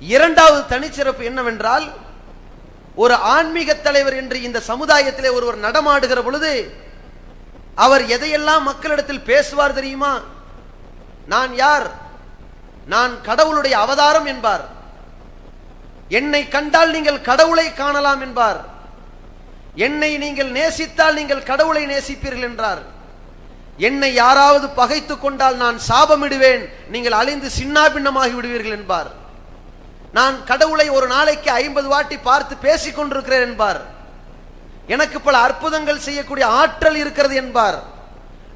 இரண்டாவது தனிச்சிறப்பு என்னவென்றால் ஒரு ஆன்மீக தலைவர் என்று இந்த சமுதாயத்திலே ஒருவர் நடமாடுகிற பொழுது அவர் எதையெல்லாம் மக்களிடத்தில் பேசுவார் தெரியுமா? நான் யார்? நான் கடவுளுடைய அவதாரம் என்பார். என்னை கண்டால் நீங்கள் கடவுளை காணலாம் என்பார். என்னை நீங்கள் நேசித்தால் நீங்கள் கடவுளை நேசிப்பீர்கள் என்றார். என்னை யாராவது பகைத்துக் கொண்டால் நான் சாபமிடுவேன். நீங்கள் அழிந்து சின்னாபின்னமாகி விடுவீர்கள் என்பார். நான் கடவுளை ஒரு நாளைக்கு ஐம்பது வாட்டி பார்த்து பேசிக் கொண்டிருக்கிறேன் என்பார். எனக்கு பல அற்புதங்கள் செய்யக்கூடிய ஆற்றல் இருக்கிறது என்பார்.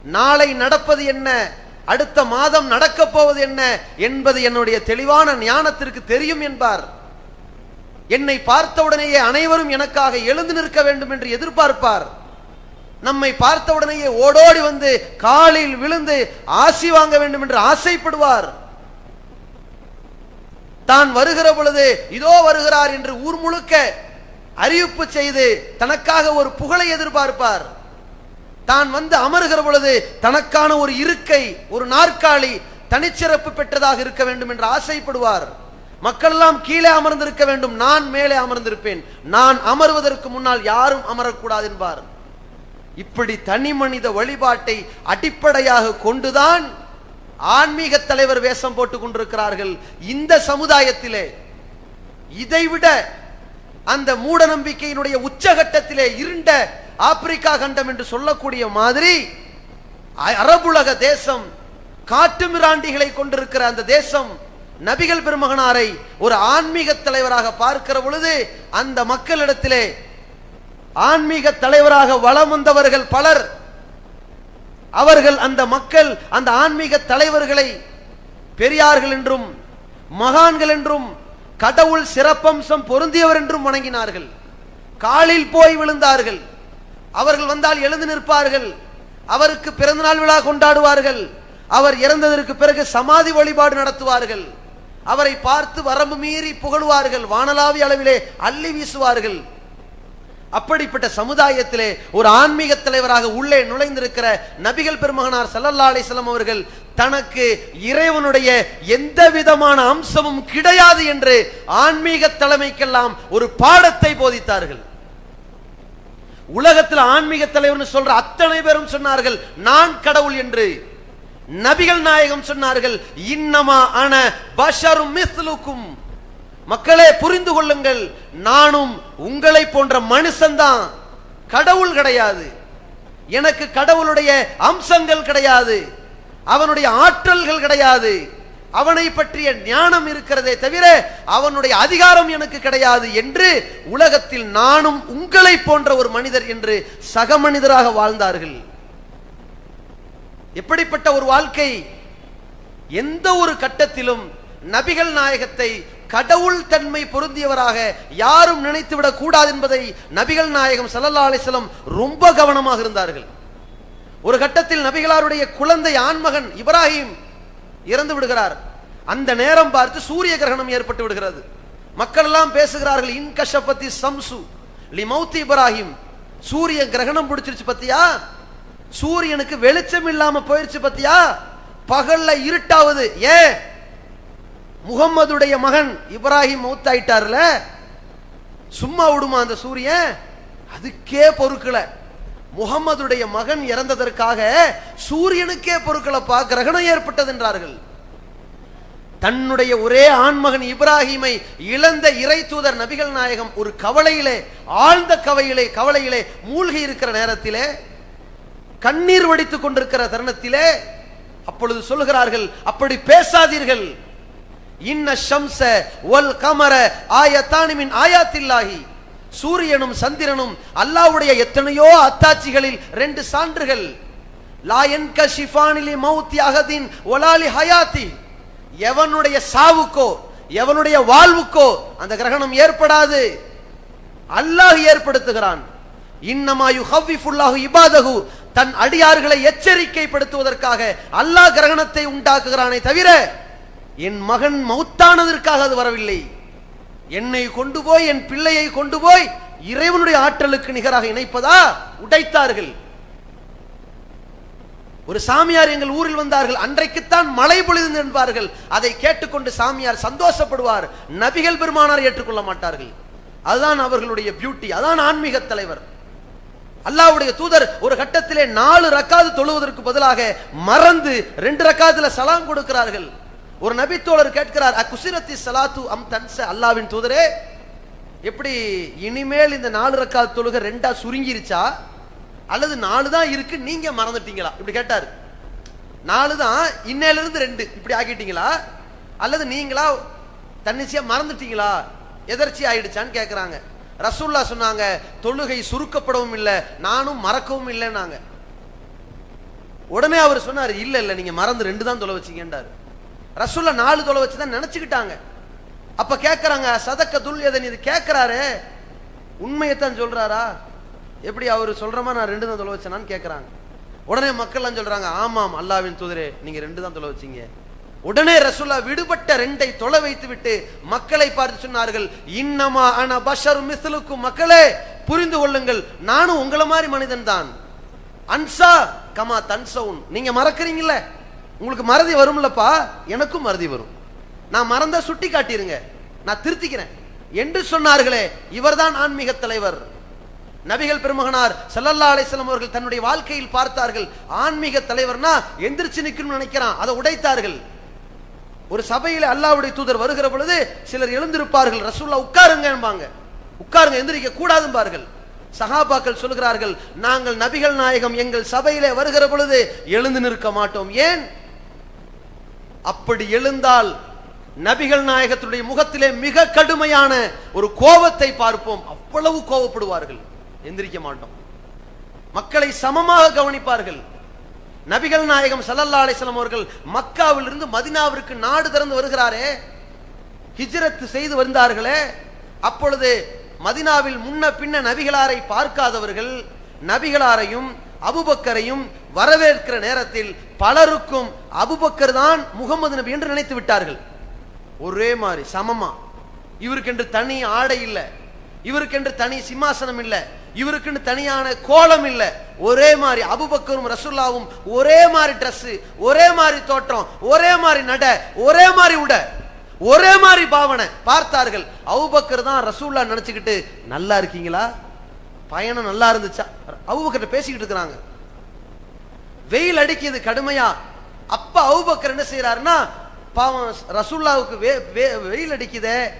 நாளை நடப்பது என்ன? அடுத்த மாதம் நடக்கப் போவது என்ன? என்பது என்னுடைய தெளிவான ஞானத்திற்கு தெரியும் என்பார். என்னை பார்த்தவுடனேயே அனைவரும் எனக்காக எழுந்து நிற்க வேண்டும் என்று எதிர்பார்ப்பார். நம்மை பார்த்தவுடனேயே ஓடோடி வந்து காலில் விழுந்து ஆசி வாங்க வேண்டும் என்று ஆசைப்படுவார். தான் வருகிற பொழுது இதோ வருகிறார் என்று ஊர் முழுக்க அறிவிப்பு செய்து தனக்காக ஒரு புகழை எதிர்பார்ப்பார். தான் வந்து அமருகிற பொழுது தனக்கான ஒரு இருக்கை ஒரு நாற்காலி தனிச்சிறப்பு பெற்றதாக இருக்க வேண்டும் என்று ஆசைப்படுவார். மக்கள் எல்லாம் கீழே அமர்ந்திருக்க வேண்டும் நான் மேலே அமர்ந்திருப்பேன். நான் அமர்வதற்கு முன்னால் யாரும் அமரக்கூடாது என்பார். இப்படி தனி மனித வழிபாட்டை அடிப்படையாக கொண்டுதான் ஆன்மீக தலைவர் வேஷம் போட்டுக் கொண்டிருக்கிறார்கள் இந்த சமுதாயத்திலே. இதைவிட அந்த மூட நம்பிக்கையினுடைய உச்சகட்டத்திலே இருண்ட ஆப்பிரிக்கா கண்டம் என்று சொல்லக்கூடிய மாதிரி அ- அரபுலக தேசம் காட்டுமிராண்டிகளை கொண்டிருக்கிற அந்த தேசம் நபிகள் பெருமகனாரை ஒரு ஆன்மீக தலைவராக பார்க்கிற பொழுது அந்த மக்களிடத்திலே ஆன்மீக தலைவராக வலம் வந்தவர்கள் பலர் அவர்கள் அந்த மக்கள் அந்த ஆன்மீக தலைவர்களை பெரியார்கள் என்றும் மகான்கள் என்றும் கடவுள் சிறப்பம்சம் பொருந்தியவர் என்றும் வணங்கினார்கள். காலில் போய் விழுந்தார்கள். அவர்கள் வந்தால் எழுந்து நிற்பார்கள். அவருக்கு பிறந்தநாள் விழா கொண்டாடுவார்கள். அவர் இறந்ததற்கு பிறகு சமாதி வழிபாடு நடத்துவார்கள். அவரை பார்த்து வரம்பு மீறி புகழுவார்கள். வானலாவிய அளவிலே அள்ளி வீசுவார்கள். அப்படிப்பட்ட சமுதாயத்திலே ஒரு ஆன்மீக தலைவராக உள்ளே நுழைந்திருக்கிற நபிகள் பெருமகனார் சல்லல்லா அலைஹி அவர்கள் தனக்கு இறைவனுடைய எந்த விதமான அம்சமும் கிடையாது என்று ஆன்மீக தலைமைக்கெல்லாம் ஒரு பாடத்தை போதித்தார்கள். உலகத்தில் ஆன்மீக தலைவர்னு சொல்ற அத்தனை பேரும் சொன்னார்கள் நான் கடவுள் என்று. நபிகள் நாயகம் சொன்னார்கள் இன்னமா அன பஷரும் மிஸ்லுக்கும். மக்களே புரிந்து கொள்ளுங்கள். நானும் உங்களை போன்ற மனுஷன்தான். கடவுள் கிடையாது. எனக்கு கடவுளுடைய அம்சங்கள் கிடையாது. அவனுடைய ஆற்றல்கள் கிடையாது. அவனை பற்றிய ஞானம் இருக்கிறதே தவிர அவனுடைய அதிகாரம் எனக்கு கிடையாது என்று உலகத்தில் நானும் உங்களை போன்ற ஒரு மனிதர் என்று சக மனிதராக வாழ்ந்தார்கள். எப்படிப்பட்ட ஒரு வாழ்க்கை? எந்த ஒரு கட்டத்திலும் நபிகள் நாயகத்தை கடவுள் தன்மை பொருந்தியவராக யாரும் நினைத்துவிடக் கூடாது என்பதை நபிகள் நாயகம் ஸல்லல்லாஹு அலிஸ்லம் ரொம்ப கவனமாக இருந்தார்கள். ஒரு கட்டத்தில் நபிகளாருடைய குழந்தை ஆண்மகன் இப்ராஹிம் இறந்து விடுகிறார். அந்த நேரம் பார்த்து சூரிய கிரகணம் ஏற்பட்டு விடுகிறது. மக்கள் எல்லாம் பேசுகிறார்கள் இன்கஷபத்தி சம்சு லிமௌத்தி இப்ராஹிம். சூரிய கிரகணம் பிடிச்சிருச்சு பத்தியா? சூரியனுக்கு வெளிச்சம் இல்லாம போயிருச்சு பத்தியா? பகல்ல இருட்டாவது ஏன்? முகம்மதுடைய மகன் இப்ராஹிம் மௌத்தாயிட்டார்ல? சும்மா விடுமா அந்த சூரியன்? அதுக்கே பொறுக்கல. முகம்மதுடைய மகன் இறந்ததற்காக சூரியனுக்கே பொறுக்கலப்பா கிரகணம் ஏற்பட்டது என்றார்கள் தன்னுடைய ஒரே ஆண்மகன் இப்ராஹிமை இழந்த இறை தூதர் நபிகள் நாயகம் ஒரு கவலையிலே ஆழ்ந்த கவையிலே கவலையிலே மூழ்கி இருக்கிற நேரத்திலே கண்ணீர் வடித்துக் கொண்டிருக்கிற தருணத்திலே அப்பொழுது சொல்கிறார்கள் அப்படி பேசாதீர்கள். இன்ன ஷம்ச ஒல் கமர ஆயத்தானி மின் ஆயாத்தில்லாஹி. சூரியனும் சந்திரனும் அல்லாஹ்வுடைய எத்தனையோ அத்தாட்சிகளில் ரெண்டு சான்றுகள். லா என்க ஷிஃபானிலி மௌத்தி அகதின் ஒலாலி ஹயாத்தி. எவனுடைய சாவுக்கோ எவனுடைய வாழ்வுக்கோ அந்த கிரகணம் ஏற்படாது. அல்லாஹ் ஏற்படுத்துகிறான். இன்னமா யுஹவ்விஃபுல்லாஹு இபாதகு தன் அடியார்களை எச்சரிக்கைப்படுத்துவதற்காக அல்லாஹ் கிரகணத்தை உண்டாக்குகிறானே தவிர என் மகன் மௌத்தானதற்காக அது வரவில்லை. என்னை கொண்டு போய் என் பிள்ளையை கொண்டு போய் இறைவனுடைய ஆற்றலுக்கு நிகராக இணைப்பதா? உடைத்தார்கள். ஒரு சாமியார் எங்கள் ஊரில் வந்தார்கள். அன்றைக்குத்தான் மழை பொழுது என்பார்கள் அதை கேட்டுக்கொண்டு சாமியார் சந்தோஷப்படுவார். நபிகள் பெருமானார் ஏற்றுக்கொள்ள மாட்டார்கள். அதுதான் அவர்களுடைய பியூட்டி. அதான் ஆன்மீக தலைவர். அல்லாஹ்வுடைய தூதர் ஒரு கட்டத்திலே நாலு ரக்காது தொழுவதற்கு பதிலாக மறந்து ரெண்டு ரக்காதுல சலாம் கொடுக்கிறார்கள். ஒரு நபித்தோழர் கேட்கிறார் அக்குசிரத்தி சலாத்து அம் தன்ச அல்லாவின் தூதரே எப்படி இனிமேல் இந்த நாலு ரக்கால் தொழுகை ரெண்டா சுருங்கிருச்சா? அல்லது நாலு தான் இருக்கு நீங்க மறந்துட்டீங்களா? இப்படி கேட்டார். நாலு தான் இன்னையில இருந்து ரெண்டு. இப்படி ஆக்கிட்டீங்களா? அல்லது நீங்களா தன்னிச்சையா மறந்துட்டீங்களா? எதர்ச்சி ஆயிடுச்சான்னு கேக்குறாங்க. ரசூல்லா சொன்னாங்க தொழுகை சுருக்கப்படவும் இல்லை நானும் மறக்கவும் இல்லைன்னாங்க. உடனே அவர் சொன்னார் இல்ல இல்ல நீங்க மறந்து ரெண்டு தான் தொலை வச்சீங்கன்றாரு. ரசூல்லா நாலு தொலை வச்சு தான் நினைச்சுக்கிட்டாங்க. அப்ப கேக்குறாங்க சதக்க துல் எதன் இது கேக்குறாரு. உண்மையைத்தான் சொல்றாரா? எப்படி அவர் சொல்ற நான் ரெண்டு தான் தொலை வச்சேனான்னு கேக்குறாங்க. உடனே மக்கள்லாம் சொல்றாங்க ஆமாம் அல்லாவின் தூதரே நீங்க ரெண்டு தான் தொலை வச்சீங்க. உடனே ரசுல்லா விடுபட்ட ரெண்டை தொலை வைத்து விட்டு மக்களை பார்த்து சொன்னார்கள் இன்னமா அன பஷரும் மிஸ்லுக்கும். மக்களே புரிந்து கொள்ளுங்கள் நானும் உங்களை மாதிரி மனிதன் தான் அன்சா கமா தன்சவுன். நீங்க மறக்கிறீங்களே உங்களுக்கு மறதி வரும்லப்பா? எனக்கும் மறதி வரும். நான் மறந்தா சுட்டி காட்டிருங்க. நான் திருத்திக்கிறேன். என்று சொன்னார்களே இவர்தான் ஆன்மீக தலைவர். நபிகள் பெருமகனார் ஸல்லல்லாஹு அலைஹி அவர்கள் தன்னுடைய வாழ்க்கையில் பார்த்தார்கள். ஆன்மீக தலைவர்னா எந்திரிச்சு நிற்கணும்னு நினைக்கிறான். அதை உடைத்தார்கள். ஒரு சபையில் அல்லாவுடைய தூதர் வருகிற பொழுது சிலர் எழுந்திருப்பார்கள். ரசூல்லா உட்காருங்க உட்காருங்க எந்திரிக்க கூடாதும்பார்கள் சஹாபாக்கள் சொல்கிறார்கள் நாங்கள் நபிகள் நாயகம் எங்கள் சபையிலே வருகிற பொழுது எழுந்து நிற்க மாட்டோம். ஏன்? அப்படி எழுந்தால் நபிகள் நாயகத்துடைய முகத்திலே மிக கடுமையான ஒரு கோபத்தை பார்ப்போம். அவ்வளவு கோபப்படுவார்கள். எந்திரிக்க மாட்டோம். மக்களை சமமாக கவனிப்பார்கள். நபிகள் நாயகம் சல்லல்லா அலிஸ்லாம் அவர்கள் மக்காவிலிருந்து மதினாவிற்கு நாடு திறந்து வருகிறாரே. ஹிஜ்ரத்து செய்து வந்தார்களே. அப்பொழுது மதினாவில் முன்ன பின்ன நபிகளாரை பார்க்காதவர்கள் நபிகளாரையும் அபுபக்கரையும் வரவேற்கிற நேரத்தில் பலருக்கும் அபுபக்கர் தான் முகமது நபி என்று நினைத்து விட்டார்கள். ஒரே மாதிரி சமமா. இவருக்கென்று தனி ஆடை இல்ல. இவருக்கென்று தனி சிம்மாசனம் இல்ல. இவருக்குன்னு தனியான கோலம் இல்லை. ஒரே மாதிரி அபுபக்கரும் ரசுல்லாவும் ஒரே மாதிரி ட்ரெஸ் ஒரே மாதிரி தோற்றம் ஒரே மாதிரி நட ஒரே மாதிரி உட ஒரே மாதிரி பாவனை பார்த்தார்கள். அபுபக்கர் தான் ரசூல்லா நினைச்சுக்கிட்டு நல்லா இருக்கீங்களா? பயணம் நல்லா இருந்துச்சா? அவுபக்கர்கிட்ட பேசிக்கிட்டு இருக்கிறாங்க. வெயில் அடிக்குது கடுமையா. அப்ப அவுபக்கர் என்ன செய்யறாருன்னா பாவம் ரசுல்லாவுக்கு வே- வெயில் அடிக்குதே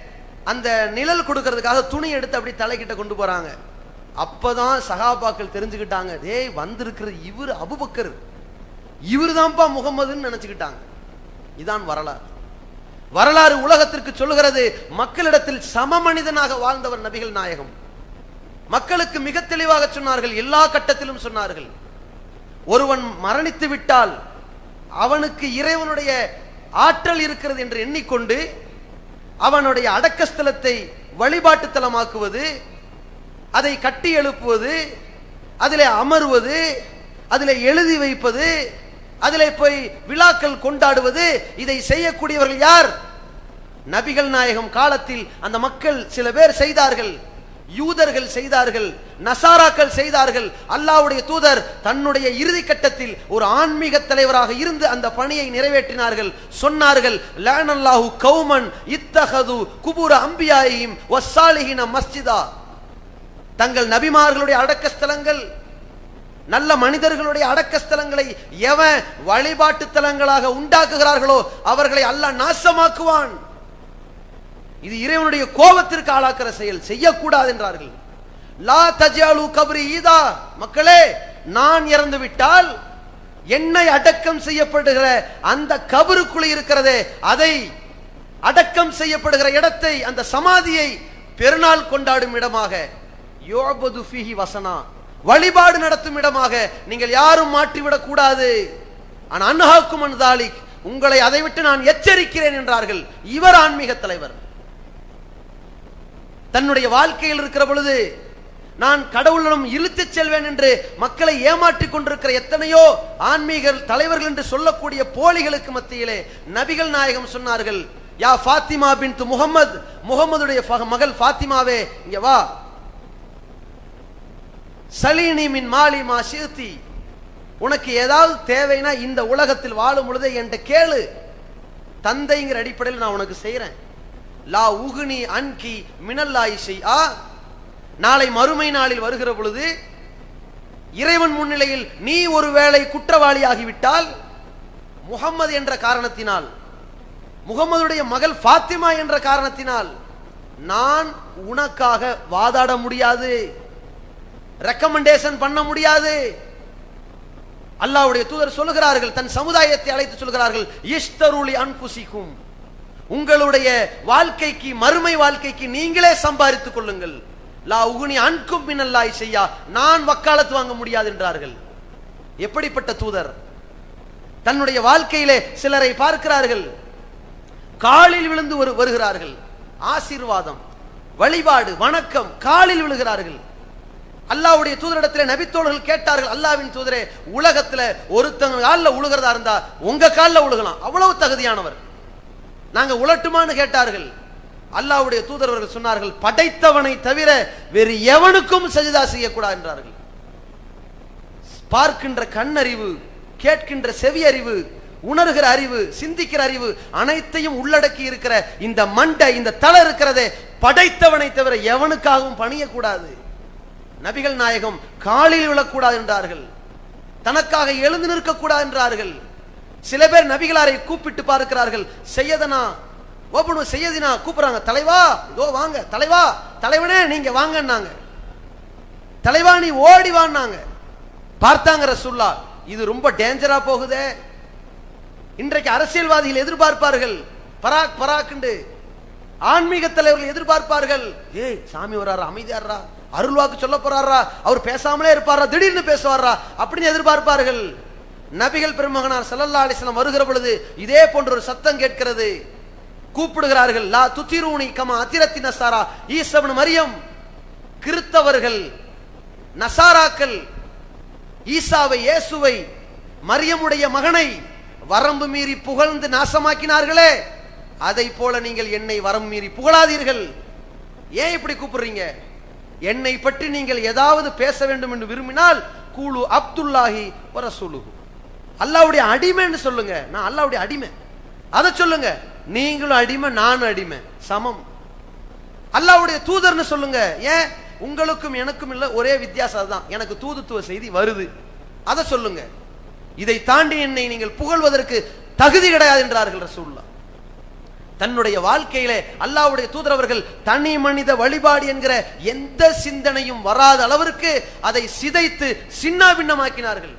அந்த நிழல் கொடுக்கறதுக்காக துணி எடுத்து அப்படி தலைக்கிட்ட கொண்டு போறாங்க. அப்பதான் சகாபாக்கள் தெரிஞ்சுக்கிட்டாங்க டேய் வந்திருக்கிறது இவர் அபுபக்கர். இவர் தான்ப்பா முகமதுன்னு நினைச்சுக்கிட்டாங்க. இதான் வரலாறு. வரலாறு உலகத்திற்கு சொல்லுகிறது மக்களிடத்தில் சம மனிதனாக வாழ்ந்தவர் நபிகள் நாயகம். மக்களுக்கு மிக தெளிவாக சொன்னார்கள் எல்லா கட்டத்திலும் சொன்னார்கள். ஒருவன் மரணித்து விட்டால் அவனுக்கு இறைவனுடைய ஆற்றல் இருக்கிறது என்று எண்ணிக்கொண்டு அவனுடைய அடக்கஸ்தலத்தை வழிபாட்டு தலமாக்குவது அதை கட்டி எழுப்புவது அதிலே அமர்வது அதிலே எழுதி வைப்பது அதிலே போய் விழாக்கள் கொண்டாடுவது இதை செய்யக்கூடியவர்கள் யார்? நபிகள் நாயகம் காலத்தில் அந்த மக்கள் சில பேர் செய்தார்கள். யூதர்கள் செய்தார்கள் நசாராக்கள் செய்தார்கள். அல்லாஹ்வுடைய தூதர் தன்னுடைய இறுதி கட்டத்தில் ஒரு ஆன்மீக தலைவராக இருந்து அந்த பணியை நிறைவேற்றினார்கள். சொன்னார்கள் லேனல்லாஹு கௌமன் இத்தகது குபுர அம்பியாயிம் வஸ்ஸாலிஹின மஸ்ஜிதா. தங்கள் நபிமார்களுடைய அடக்க ஸ்தலங்கள் நல்ல மனிதர்களுடைய அடக்க ஸ்தலங்களை எவன் வழிபாட்டு தலங்களாக உண்டாக்குகிறார்களோ அவர்களை அல்லாஹ் நாசமாக்குவான். இது இறைவனுடைய கோபத்திற்கு ஆளாக்கிற செயல். செய்யக்கூடாது என்றார்கள். லா தஜாலு கபரி ஈதா. மக்களே நான் இறந்து விட்டால் என்னை அடக்கம் செய்யப்படுகிற அந்த கபருக்குள் இருக்கிறதே அதை அடக்கம் செய்யப்படுகிற இடத்தை அந்த சமாதியை பெருநாள் கொண்டாடும் இடமாக யோபது ஃபிஹி வசனா வழிபாடு நடத்தும் இடமாக நீங்கள் யாரும் மாற்றிவிடக் கூடாது. ஆனால் அன்ஹாக்கும் அன்தாலிக் உங்களை அதை விட்டு நான் எச்சரிக்கிறேன் என்றார்கள். இவர் ஆன்மீக தலைவர். தன்னுடைய வாழ்க்கையில் இருக்கிற பொழுது நான் கடவுளிடம் இழுத்துச் செல்வேன் என்று மக்களை ஏமாற்றிக் கொண்டிருக்கிற எத்தனையோ ஆன்மீக தலைவர்கள் என்று சொல்லக்கூடிய போலிகளுக்கு மத்தியிலே நபிகள் நாயகம் சொன்னார்கள் யா ஃபாத்திமா பின் து முகமது முகமதுடைய மகள் ஃபாத்திமாவே இங்க வா. சலீனி மின் மாலி மா சீர்த்தி உனக்கு ஏதாவது தேவைன்னா இந்த உலகத்தில் வாழும் பொழுது என்கிட்ட கேளு. தந்தைங்கிற அடிப்படையில் நான் உனக்கு செய்யறேன் லா உகுனி அன்கி மினல்லாய் செய்யா ஆ நாளை மறுமை நாளில் வருகிற பொழுது இறைவன் முன்னிலையில் நீ ஒருவேளை குற்றவாளியாகிவிட்டால் முகம்மது என்ற காரணத்தினால் முகம்மதுடைய மகள் ஃபாத்திமா என்ற காரணத்தினால் நான் உனக்காக வாதாட முடியாது. ரெக்கமெண்டேஷன் பண்ண முடியாது. அல்லாஹ்வுடைய தூதர் சொல்லுகிறார்கள் தன் சமுதாயத்தை அழைத்து சொல்கிறார்கள் இஷ்தருளி அன்புசிக்கும் உங்களுடைய வாழ்க்கைக்கு மறுமை வாழ்க்கைக்கு நீங்களே சம்பாதித்துக் கொள்ளுங்கள். லா உகுனி அன்கும் பின்னல்லாய் செய்யா. நான் வக்காலத்து வாங்க முடியாது என்றார்கள். எப்படிப்பட்ட தூதர்? தன்னுடைய வாழ்க்கையிலே சிலரை பார்க்கிறார்கள். காலில் விழுந்து வருகிறார்கள். ஆசீர்வாதம் வழிபாடு வணக்கம் காலில் விழுகிறார்கள். அல்லாஹ்வுடைய தூதரிடத்தில் நபித்தோழர்கள் கேட்டார்கள் அல்லாவின் தூதரே உலகத்துல ஒருத்தங்க காலில் உழுகிறதா இருந்தா உங்க காலில் உழுகலாம். அவ்வளவு தகுதியானவர். நாங்க உலட்டுமான்னு கேட்டார்கள். அல்லாஹ்வுடைய தூதரவர்கள் சொன்னார்கள் படைத்தவனை தவிர வேறு எவனுக்கும் சஜிதா செய்யக்கூடாது என்றார்கள். பார்க்கின்ற கண்ணறிவு கேட்கின்ற செவி அறிவு உணர்கிற அறிவு சிந்திக்கிற அறிவு அனைத்தையும் உள்ளடக்கி இருக்கிற இந்த மண்டை இந்த தலை இருக்கிறதே படைத்தவனை தவிர எவனுக்காகவும் பணியக்கூடாது. நபிகள் நாயகம் காலில் விழக்கூடாது என்றார்கள். தனக்காக எழுந்து நிற்கக்கூடாது என்றார்கள். சில பேர் நபிகளாரை கூப்பிட்டு பார்க்கிறார்கள். செய்யதனா ஓபனு செய்யதினா கூப்பிடுறாங்க. தலைவா இதோ வாங்க தலைவா தலைவனே நீங்க வாங்கன்னாங்க. தலைவா நீ ஓடி வான்னாங்க. பார்த்தாங்க ரசுல்லா இது ரொம்ப டேஞ்சரா போகுதே. இன்றைக்கு அரசியல்வாதிகள் எதிர்பார்ப்பார்கள். பராக் பராக்குண்டு. ஆன்மீக தலைவர்கள் எதிர்பார்ப்பார்கள். ஏய் சாமி வராரா அமைதியாரா அருள்வாக்கு சொல்ல போறாரா அவர் பேசாமலே இருப்பாரா திடீர்னு பேசுவாரா அப்படின்னு எதிர்பார்ப்பார்கள். நபிகள் பெருமகனார் சல்லல்லா அலிஸ்லாம் வருகிற பொழுது இதே போன்ற ஒரு சத்தம் கேட்கிறது. கூப்பிடுகிறார்கள் லா துத்திரூனி கமா அத்திரத்தி நசாரா? ஈசவன் மரியம் கிறித்தவர்கள் நசாராக்கள் ஈசாவை இயேசுவை மரியமுடைய மகனை வரம்பு மீறி புகழ்ந்து நாசமாக்கினார்களே. அதை போல நீங்கள் என்னை வரம்பு மீறி புகழாதீர்கள். ஏன் இப்படி கூப்பிடுறீங்க? என்னை பற்றி நீங்கள் ஏதாவது பேச வேண்டும் என்று விரும்பினால் கூலு அப்துல்லாஹி வரசூலுஹு அல்லாவுடைய அடிமைன்னு சொல்லுங்க. நான் அல்லாவுடைய அடிமை. அதை சொல்லுங்க. நீங்களும் அடிமை நானும் அடிமை. சமம். அல்லாவுடைய தூதர்னு சொல்லுங்க. ஏன்? உங்களுக்கும் எனக்கும் இல்ல ஒரே வித்தியாசம் அதுதான். எனக்கு தூதுத்துவ செய்தி வருது. அதை சொல்லுங்க. இதை தாண்டி என்னை நீங்கள் புகழ்வதற்கு தகுதி கிடையாது என்றார்கள் ரசூல்லா தன்னுடைய வாழ்க்கையிலே அல்லாவுடைய தூதர் அவர்கள் தனி மனித வழிபாடு என்கிற எந்த சிந்தனையும் வராத அளவிற்கு அதை சிதைத்து சின்ன பின்னமாக்கினார்கள்